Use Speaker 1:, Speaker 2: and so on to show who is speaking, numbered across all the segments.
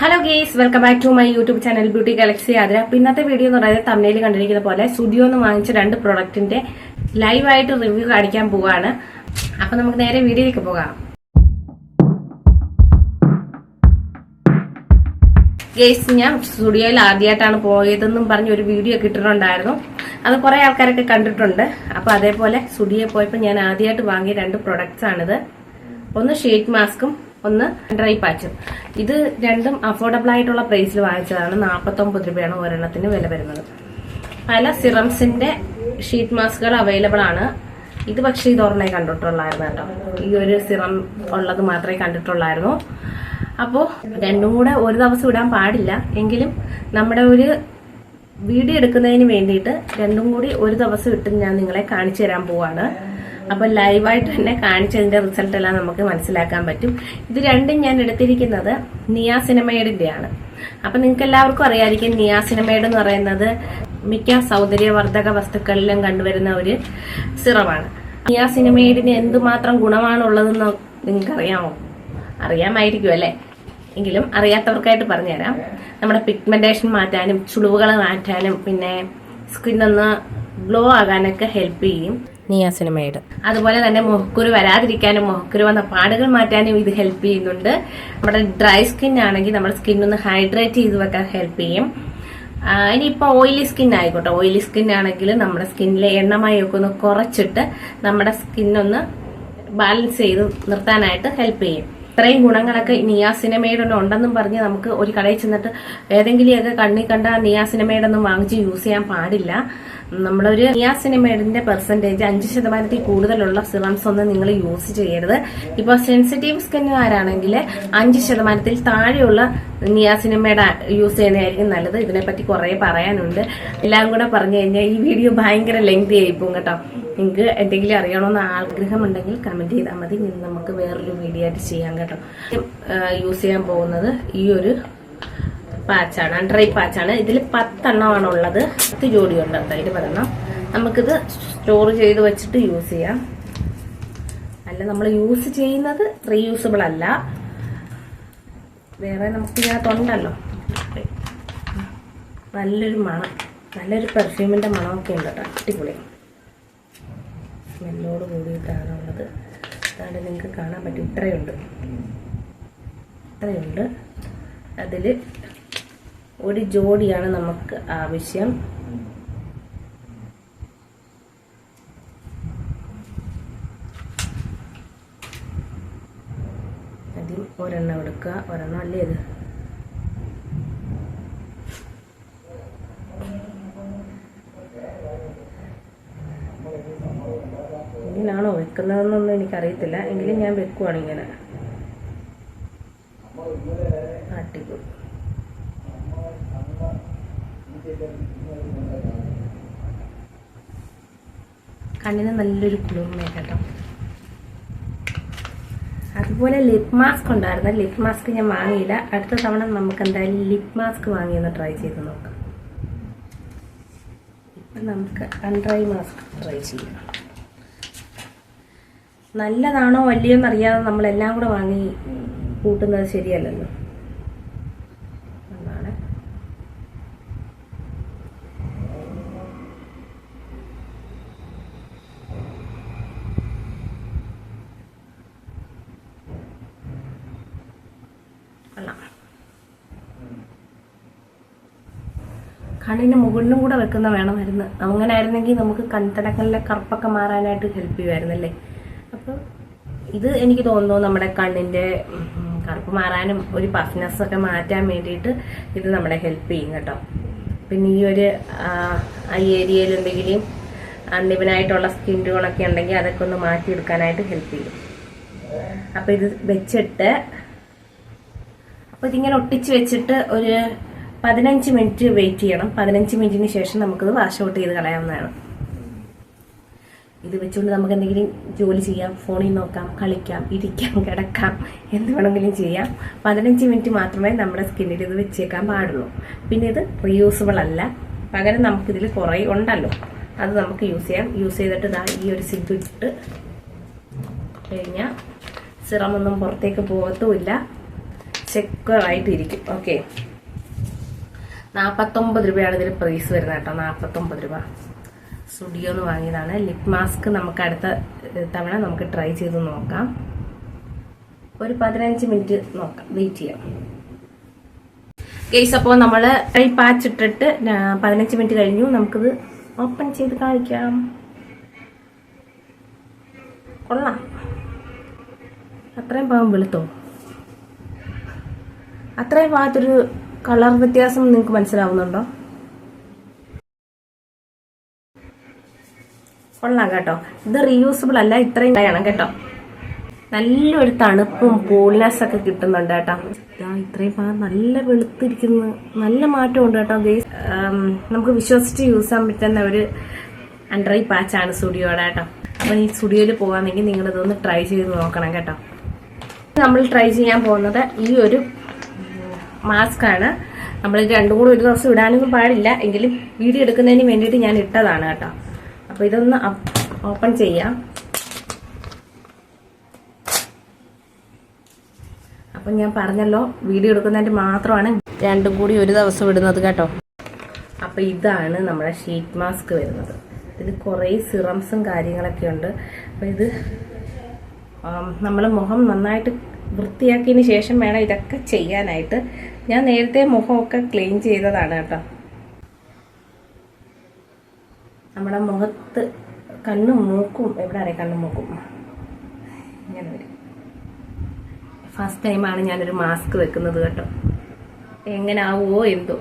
Speaker 1: Hello guys welcome back to my YouTube channel beauty galaxy Athira അപ്പൊ ഇന്നത്തെ video എന്ന് പറയുന്നത് തമിഴിൽ കണ്ടിരിക്കുന്ന പോലെ സ്റ്റുഡിയോ എന്ന് വാങ്ങിച്ച രണ്ട് പ്രൊഡക്റ്റിന്റെ ലൈവായിട്ട് റിവ്യൂ കാണിക്കാൻ പോവാണ്. അപ്പൊ നമുക്ക് നേരെ വീഡിയോയിലേക്ക് പോകാം. ഗേസ് ഞാൻ സ്റ്റുഡിയോയിൽ ആദ്യമായിട്ടാണ് പോയതെന്നും പറഞ്ഞ് ഒരു വീഡിയോ കിട്ടിയിട്ടുണ്ടായിരുന്നു അത് കുറെ ആൾക്കാരൊക്കെ കണ്ടിട്ടുണ്ട്. അപ്പൊ അതേപോലെ സ്റ്റുഡിയോ പോയപ്പോൾ ഞാൻ ആദ്യമായിട്ട് വാങ്ങിയ രണ്ട് പ്രൊഡക്ട്സ് ആണിത്. ഒന്ന് ഷീറ്റ് മാസ്കും ഒന്ന് ഡ്രൈ പാച്ചും. ഇത് രണ്ടും അഫോർഡബിൾ ആയിട്ടുള്ള പ്രൈസിൽ വാങ്ങിച്ചതാണ്. നാൽപ്പത്തൊമ്പത് രൂപയാണ് ഒരെണ്ണത്തിന് വില വരുന്നത്. പല സിറംസിന്റെ ഷീറ്റ് മാസ്കുകൾ അവൈലബിൾ ആണ്. ഇത് പക്ഷേ ഇത് ഒരെണ്ണേ കണ്ടിട്ടുള്ളായിരുന്നു കേട്ടോ ഈ ഒരു സിറം ഉള്ളത് മാത്രമേ കണ്ടിട്ടുള്ളായിരുന്നു. അപ്പോൾ രണ്ടും കൂടെ ഒരു ദിവസം ഇടാൻ പാടില്ല. എങ്കിലും നമ്മുടെ ഒരു വീഡിയോ എടുക്കുന്നതിന് വേണ്ടിയിട്ട് രണ്ടും കൂടി ഒരു ദിവസം ഇട്ട് ഞാൻ നിങ്ങളെ കാണിച്ചു തരാൻ പോവാണ്. അപ്പൊ ലൈവായിട്ട് തന്നെ കാണിച്ചതിന്റെ റിസൾട്ട് എല്ലാം നമുക്ക് മനസ്സിലാക്കാൻ പറ്റും. ഇത് രണ്ടും ഞാൻ എടുത്തിരിക്കുന്നത് നിയാസിനമേഡിന്റെയാണ് അപ്പൊ നിങ്ങൾക്ക് എല്ലാവർക്കും അറിയായിരിക്കും നിയ സിനിമയുടെ എന്ന് പറയുന്നത് മിക്ക സൗന്ദര്യവർദ്ധക വസ്തുക്കളിലും കണ്ടുവരുന്ന ഒരു സിറമാണ് നിയാസിനമേഡിന് എന്തുമാത്രം ഗുണമാണുള്ളതെന്ന് നിങ്ങൾക്ക് അറിയാമോ അറിയാമായിരിക്കും അല്ലേ? എങ്കിലും അറിയാത്തവർക്കായിട്ട് പറഞ്ഞുതരാം. നമ്മുടെ പിഗ്മെന്റേഷൻ മാറ്റാനും ചുളിവുകൾ മാറ്റാനും പിന്നെ സ്കിന്നൊന്ന് ഗ്ലോ ആകാനൊക്കെ ഹെൽപ്പ് ചെയ്യും. നിയാസിനമൈഡ് അതുപോലെ തന്നെ മുഖക്കുരു വരാതിരിക്കാനും മുഖക്കുരു വന്ന പാടുകൾ മാറ്റാനും ഇത് ഹെൽപ്പ് ചെയ്യുന്നുണ്ട്. നമ്മുടെ ഡ്രൈ സ്കിൻ ആണെങ്കിൽ നമ്മുടെ സ്കിൻ ഒന്ന് ഹൈഡ്രേറ്റ് ചെയ്ത് വെക്കാൻ ഹെൽപ്പ് ചെയ്യും. ഇനിയിപ്പോൾ ഇനിയിപ്പോ ഓയിലി സ്കിൻ ആയിക്കോട്ടെ. ഓയിലി സ്കിൻ ആണെങ്കിൽ നമ്മുടെ സ്കിന്നിലെ എണ്ണമയൊക്കെ ഒന്ന് കുറച്ചിട്ട് നമ്മുടെ സ്കിന്നൊന്ന് ബാലൻസ് ചെയ്ത് നിർത്താനായിട്ട് ഹെൽപ്പ് ചെയ്യും. ഇത്രയും ഗുണങ്ങളൊക്കെ നിയാസിനമേഡൊന്നും ഉണ്ടെന്നും പറഞ്ഞ് നമുക്ക് ഒരു കടയിൽ ചെന്നിട്ട് ഏതെങ്കിലുമൊക്കെ കണ്ണി കണ്ട നിയാസിനമേഡൊന്നും വാങ്ങിച്ച് യൂസ് ചെയ്യാൻ പാടില്ല. നമ്മളൊരു നിയാസിനമേഡിന്റെ പെർസെന്റേജ് അഞ്ച് ശതമാനത്തിൽ കൂടുതലുള്ള സിറംസ് ഒന്നും നിങ്ങൾ യൂസ് ചെയ്യരുത്. ഇപ്പോൾ സെൻസിറ്റീവ് സ്കിന്നുകാരാണെങ്കിൽ അഞ്ച് ശതമാനത്തിൽ താഴെയുള്ള നിയാസിനമേഡ് യൂസ് ചെയ്യുന്നതായിരിക്കും നല്ലത്. ഇതിനെപ്പറ്റി കുറേ പറയാനുണ്ട്. എല്ലാം കൂടെ പറഞ്ഞു കഴിഞ്ഞാൽ ഈ വീഡിയോ ഭയങ്കര ലെങ്തി ആയിപ്പോകും കേട്ടോ. നിങ്ങൾക്ക് എന്തെങ്കിലും അറിയണമെന്ന് ആഗ്രഹമുണ്ടെങ്കിൽ കമന്റ് ചെയ്താൽ മതി. നമുക്ക് വേറൊരു വീഡിയോ ആയിട്ട് ചെയ്യാം കേട്ടോ. യൂസ് ചെയ്യാൻ പോകുന്നത് ഈ ഒരു പാച്ചാണ്. ഡ്രൈ പാച്ചാണ്. ഇതിൽ പത്തെണ്ണമാണ് ഉള്ളത്. പത്ത് ജോഡിയുണ്ട് കേട്ടോ ഇതിൽ പതെണ്ണം നമുക്കിത് സ്റ്റോർ ചെയ്ത് വെച്ചിട്ട് യൂസ് ചെയ്യാം. അല്ല നമ്മൾ യൂസ് ചെയ്യുന്നത് റീയൂസബിൾ അല്ല. വേറെ നമുക്ക് ഇതിനകത്തുണ്ടല്ലോ നല്ലൊരു മണം. നല്ലൊരു പെർഫ്യൂമിന്റെ മണമൊക്കെ ഉണ്ട് കേട്ടോ. അടിപൊളി. സ്മെല്ലോട് കൂടിയിട്ടാണ് ഉള്ളത്. നിങ്ങൾക്ക് കാണാൻ പറ്റും. ഇത്രയുണ്ട്. ഇത്രയുണ്ട്. അതിൽ ഒരു ജോഡിയാണ് നമുക്ക് ആവശ്യം ആദ്യം ഒരെണ്ണം എടുക്കുക ഒരെണ്ണം അല്ലേ ഇത് ഇങ്ങനാണോ വെക്കുന്നതെന്നൊന്നും എനിക്കറിയത്തില്ല. എങ്കിലും ഞാൻ വെക്കുവാണ് ഇങ്ങനെ. കണ്ണിന് നല്ലൊരു കുളിർമ കേട്ടോ അതുപോലെ ലിപ് മാസ്ക് ഉണ്ടായിരുന്നു. ലിപ് മാസ്ക് ഞാൻ വാങ്ങിയില്ല. അടുത്ത തവണ നമുക്ക് എന്തായാലും ലിപ് മാസ്ക് വാങ്ങിയെന്ന് ട്രൈ ചെയ്ത് നോക്കാം. ഇപ്പം നമുക്ക് അൺഡ്രൈ മാസ്ക് ട്രൈ ചെയ്യാം. നല്ലതാണോ വലിയെന്ന് അറിയാതെ നമ്മളെല്ലാം കൂടെ വാങ്ങി കൂട്ടുന്നത് ശരിയല്ലല്ലോ. കണ്ണിന് മുകളിലും കൂടെ വെക്കുന്ന വേണമായിരുന്നു. അങ്ങനെ ആയിരുന്നെങ്കിൽ നമുക്ക് കൺതടങ്ങളിലെ കറുപ്പൊക്കെ മാറാനായിട്ട് ഹെൽപ്പ് ചെയ്യുമായിരുന്നല്ലേ? അപ്പോൾ ഇത് എനിക്ക് തോന്നുന്നു നമ്മുടെ കണ്ണിന്റെ കറുപ്പ് മാറാനും ഒരു പഫ്നെസ് ഒക്കെ മാറ്റാൻ വേണ്ടിയിട്ട് ഇത് നമ്മളെ ഹെൽപ്പ് ചെയ്യും കേട്ടോ. പിന്നെ ഈ ഒരു ഐ ഏരിയയിൽ എന്തെങ്കിലും അണ്ണിവനായിട്ടുള്ള സ്കിൻ ടോണൊക്കെ ഉണ്ടെങ്കിൽ അതൊക്കെ ഒന്ന് മാറ്റിയെടുക്കാനായിട്ട് ഹെൽപ്പ് ചെയ്യും. അപ്പോൾ ഇത് വെച്ചിട്ട് അപ്പോൾ ഇതിങ്ങനെ ഒട്ടിച്ച് വെച്ചിട്ട് ഒരു പതിനഞ്ച് മിനിറ്റ് വെയിറ്റ് ചെയ്യണം. പതിനഞ്ച് മിനിറ്റിന് ശേഷം നമുക്കിത് വാഷ് ഔട്ട് ചെയ്ത് കളയാവുന്നതാണ്. ഇത് വെച്ചുകൊണ്ട് നമുക്ക് എന്തെങ്കിലും ജോലി ചെയ്യാം ഫോണിൽ നോക്കാം കളിക്കാം ഇരിക്കാം കിടക്കാം എന്ത് വേണമെങ്കിലും ചെയ്യാം. പതിനഞ്ച് മിനിറ്റ് മാത്രമേ നമ്മുടെ സ്കിന്നിൽ ഇത് വെച്ചേക്കാൻ പാടുള്ളൂ. പിന്നെ ഇത് റീയൂസബിൾ അല്ല. പകരം നമുക്കിതിൽ കുറേ ഉണ്ടല്ലോ. അത് നമുക്ക് യൂസ് ചെയ്യാം. യൂസ് ചെയ്തിട്ട് ഇതാ ഈ ഒരു സിബ് ഇട്ട് കഴിഞ്ഞാൽ സിറമൊന്നും പുറത്തേക്ക് പോകത്തുമില്ല ചെക്കറായിട്ടിരിക്കും. ഓക്കെ നാൽപ്പത്തൊമ്പത് രൂപയാണ് ഇതിൽ പ്രൈസ് വരുന്നത് കേട്ടോ. നാൽപ്പത്തൊമ്പത് രൂപ. സ്റ്റുഡിയോ എന്ന് വാങ്ങിയതാണ്. ലിപ് മാസ്ക് നമുക്ക് അടുത്ത തവണ നമുക്ക് ട്രൈ ചെയ്ത് നോക്കാം. ഒരു പതിനഞ്ച് മിനിറ്റ് നോക്കാം. വെയിറ്റ് ചെയ്യാം. കേസ് അപ്പോൾ നമ്മൾ ഈ പാച്ച് ഇട്ടിട്ട് ഞാ- പതിനഞ്ച് മിനിറ്റ് കഴിഞ്ഞു. നമുക്കിത് ഓപ്പൺ ചെയ്ത് കാണിക്കാം. കൊള്ളാം. അത്രയും പാവം വെളുത്തോ? അത്രയും ഭാഗത്തൊരു കളർ വ്യത്യാസം നിങ്ങൾക്ക് മനസ്സിലാവുന്നുണ്ടോ? കൊള്ളാം കേട്ടോ ഇത് റീയൂസബിൾ അല്ല ഇത്രയും വേണം കേട്ടോ. നല്ലൊരു തണുപ്പും കൂൾനെസ് ഒക്കെ കിട്ടുന്നുണ്ട് കേട്ടോ. ഇതാ ഇത്രയും ഭാഗം നല്ല വെളുത്തിരിക്കുന്നു. നല്ല മാറ്റമുണ്ട് കേട്ടോ നമുക്ക് വിശ്വസിച്ച് യൂസ് ചെയ്യാൻ പറ്റുന്ന ഒരു അണ്ടർ ഐ പാച്ചാണ് സ്റ്റുഡിയോടെ കേട്ടോ. അപ്പൊ ഈ സ്റ്റുഡിയോയിൽ പോകാമെങ്കിൽ നിങ്ങൾ ഇതൊന്ന് ട്രൈ ചെയ്ത് നോക്കണം കേട്ടോ. നമ്മൾ ട്രൈ ചെയ്യാൻ പോകുന്നത് ഈ ഒരു മാസ്ക് ആണ്. നമ്മൾ രണ്ടും കൂടി ഒരു ദിവസം ഇടാനൊന്നും പാടില്ല. എങ്കിലും വീഡിയോ എടുക്കുന്നതിന് വേണ്ടിയിട്ട് ഞാൻ ഇട്ടതാണ് കേട്ടോ. അപ്പൊ ഇതൊന്ന് ഓപ്പൺ ചെയ്യാം. അപ്പം ഞാൻ പറഞ്ഞല്ലോ വീഡിയോ എടുക്കുന്നതിന്റെ മാത്രമാണ് രണ്ടും കൂടി ഒരു ദിവസം ഇടുന്നത് കേട്ടോ. അപ്പോൾ ഇതാണ് നമ്മുടെ ഷീറ്റ് മാസ്ക് വരുന്നത്. ഇതിൽ കുറേ സിറംസും കാര്യങ്ങളൊക്കെ ഉണ്ട്. അപ്പോൾ ഇത് നമ്മൾ മുഖം നന്നായിട്ട് വൃത്തിയാക്കിയതിന് ശേഷം വേണം ഇതൊക്കെ ചെയ്യാനായിട്ട്. ഞാൻ നേരത്തെ മുഖമൊക്കെ ക്ലീൻ ചെയ്തതാണ് കേട്ടോ. നമ്മുടെ മുഖത്ത് കണ്ണും മൂക്കും എവിടെ അറിയാം കണ്ണും മൂക്കും? ഇങ്ങനെ വരും. ഫസ്റ്റ് ടൈമാണ് ഞാനൊരു മാസ്ക് വെക്കുന്നത് കേട്ടോ. എങ്ങനെ ആവുമോ എന്തോ.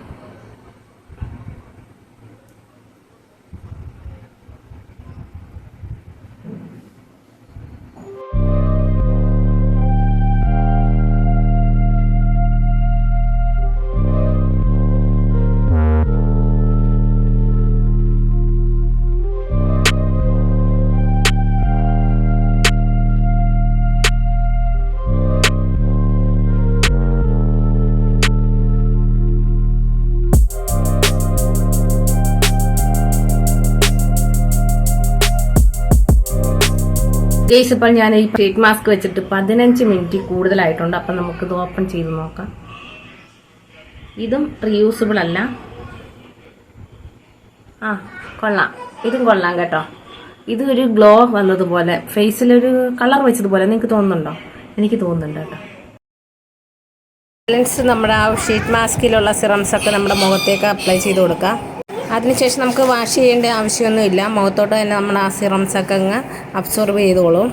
Speaker 1: ഗേസ് ഇപ്പോൾ ഞാൻ ഈ ഫേറ്റ് മാസ്ക് വെച്ചിട്ട് പതിനഞ്ച് മിനിറ്റ് കൂടുതലായിട്ടുണ്ട്. അപ്പം നമുക്കിത് ഓപ്പൺ ചെയ്ത് നോക്കാം. ഇതും റീയൂസബിൾ അല്ല. ആ കൊള്ളാം. ഇതും കൊള്ളാം കേട്ടോ. ഇത് ഒരു ഗ്ലോ വന്നതുപോലെ ഫേസിലൊരു കളർ വെച്ചതുപോലെ നിങ്ങൾക്ക് തോന്നുന്നുണ്ടോ? എനിക്ക് തോന്നുന്നുണ്ട് കേട്ടോ. ബാലൻസ് നമ്മുടെ ആ ഷീറ്റ് മാസ്കിലുള്ള സിറംസ് ഒക്കെ നമ്മുടെ മുഖത്തേക്ക് അപ്ലൈ ചെയ്ത് കൊടുക്കാം. അതിനുശേഷം നമുക്ക് വാഷ് ചെയ്യേണ്ട ആവശ്യമൊന്നുമില്ല. മുഖത്തോട്ട് തന്നെ നമ്മൾ ആ സിറംസ് ഒക്കെ അങ്ങ് അബ്സോർബ് ചെയ്തോളും.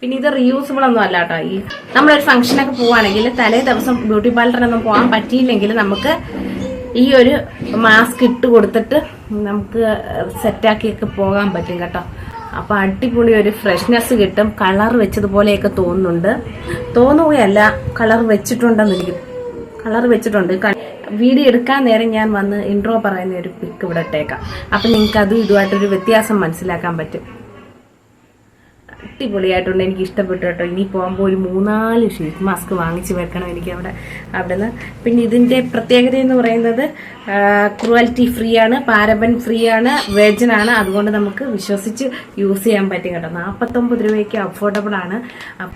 Speaker 1: പിന്നെ ഇത് റീയൂസബിൾ ഒന്നും അല്ല കേട്ടോ ഈ നമ്മളൊരു ഫംഗ്ഷനൊക്കെ പോവാണെങ്കിൽ തലേ ദിവസം ബ്യൂട്ടി പാർലറിനൊന്നും പോകാൻ പറ്റിയില്ലെങ്കിൽ നമുക്ക് ഈ ഒരു മാസ്ക് ഇട്ട് കൊടുത്തിട്ട് നമുക്ക് സെറ്റാക്കിയൊക്കെ പോകാൻ പറ്റും കേട്ടോ. അപ്പൊ അടിപൊളി ഒരു ഫ്രഷ്നെസ് കിട്ടും. കളർ വെച്ചതുപോലെയൊക്കെ തോന്നുന്നുണ്ട്. തോന്നുകയല്ല കളർ വെച്ചിട്ടുണ്ടെന്ന് എനിക്ക് കളർ വെച്ചിട്ടുണ്ട്. വീഡിയോ എടുക്കാൻ നേരം ഞാൻ വന്ന് ഇൻട്രോ പറയുന്ന ഒരു പിക്ക് ഇവിടെ ഇട്ടേക്കാം. അപ്പൊ നിങ്ങൾക്ക് അതും ഇതുമായിട്ടൊരു വ്യത്യാസം മനസ്സിലാക്കാൻ പറ്റും. അടിപൊളിയായിട്ടുണ്ട്. എനിക്ക് ഇഷ്ടപ്പെട്ടു കേട്ടോ. ഇനി പോകുമ്പോൾ ഒരു മൂന്നാൽ ഷീറ്റ് മാസ്ക് വാങ്ങിച്ച് വെക്കണം എനിക്ക് അവിടെ അവിടെ നിന്ന് പിന്നെ ഇതിന്റെ പ്രത്യേകത എന്ന് പറയുന്നത് ക്രുവാലിറ്റി ഫ്രീ ആണ് പാരബൻ ഫ്രീ ആണ് വെജൻ അതുകൊണ്ട് നമുക്ക് വിശ്വസിച്ച് യൂസ് ചെയ്യാൻ പറ്റും കേട്ടോ. നാൽപ്പത്തൊമ്പത് രൂപയ്ക്ക് അഫോർഡബിൾ ആണ്.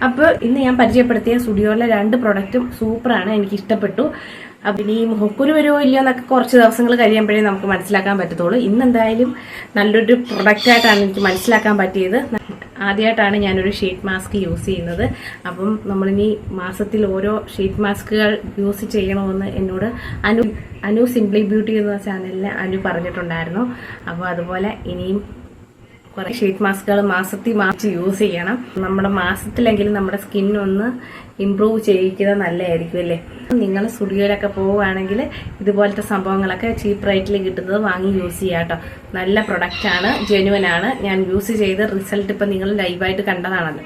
Speaker 1: അപ്പോൾ ഇന്ന് ഞാൻ പരിചയപ്പെടുത്തിയ സ്റ്റുഡിയോയിലെ രണ്ട് പ്രൊഡക്റ്റും സൂപ്പറാണ് എനിക്ക് ഇഷ്ടപ്പെട്ടു. അപ്പം ഇനി മുഹക്കുരു വരുമോ ഇല്ലയോ എന്നൊക്കെ കുറച്ച് ദിവസങ്ങൾ കഴിയുമ്പോഴേ നമുക്ക് മനസ്സിലാക്കാൻ പറ്റത്തുള്ളൂ. ഇന്ന് എന്തായാലും നല്ലൊരു പ്രൊഡക്റ്റായിട്ടാണ് എനിക്ക് മനസ്സിലാക്കാൻ പറ്റിയത്. ആദ്യമായിട്ടാണ് ഞാനൊരു ഷീറ്റ് മാസ്ക് യൂസ് ചെയ്യുന്നത്. അപ്പം നമ്മളിനി മാസത്തിൽ ഓരോ ഷീറ്റ് മാസ്കുകൾ യൂസ് ചെയ്യണമെന്ന് എന്നോട് അനു അനു സിംപ്ലി ബ്യൂട്ടി എന്ന ചാനലിൽ അനു പറഞ്ഞിട്ടുണ്ടായിരുന്നു. അപ്പോൾ അതുപോലെ ഇനിയും കുറെ ഷീറ്റ് മാസ്കുകൾ മാസത്തിൽ മാറ്റി യൂസ് ചെയ്യണം. നമ്മുടെ മാസത്തിലെങ്കിലും നമ്മുടെ സ്കിൻ ഒന്ന് ഇമ്പ്രൂവ് ചെയ്യിക്കുന്നത് നല്ലതായിരിക്കും അല്ലേ? നിങ്ങൾ സ്റ്റുഡിയോയിലൊക്കെ പോവുകയാണെങ്കിൽ ഇതുപോലത്തെ സംഭവങ്ങളൊക്കെ ചീപ്പ് റേറ്റിൽ കിട്ടുന്നത് വാങ്ങി യൂസ് ചെയ്യാം കേട്ടോ നല്ല പ്രൊഡക്റ്റ് ആണ് ജെനുവൻ ആണ്. ഞാൻ യൂസ് ചെയ്ത് റിസൾട്ട് ഇപ്പം നിങ്ങൾ ലൈവായിട്ട് കണ്ടതാണല്ലോ.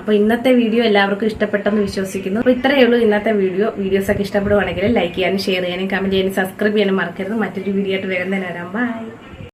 Speaker 1: അപ്പോൾ ഇന്നത്തെ വീഡിയോ എല്ലാവർക്കും ഇഷ്ടപ്പെട്ടെന്ന് വിശ്വസിക്കുന്നു. അപ്പോൾ ഇത്രയേ ഉള്ളൂ ഇന്നത്തെ വീഡിയോ വീഡിയോസ് ഒക്കെ ഇഷ്ടപ്പെടുവാണെങ്കിൽ ലൈക്ക് ചെയ്യാനും ഷെയർ ചെയ്യാനും കമന്റ് ചെയ്യാനും സബ്സ്ക്രൈബ് ചെയ്യാനും മറക്കരുത്. മറ്റൊരു വീഡിയോ ആയിട്ട് വേഗം തന്നെ വരാം ബൈ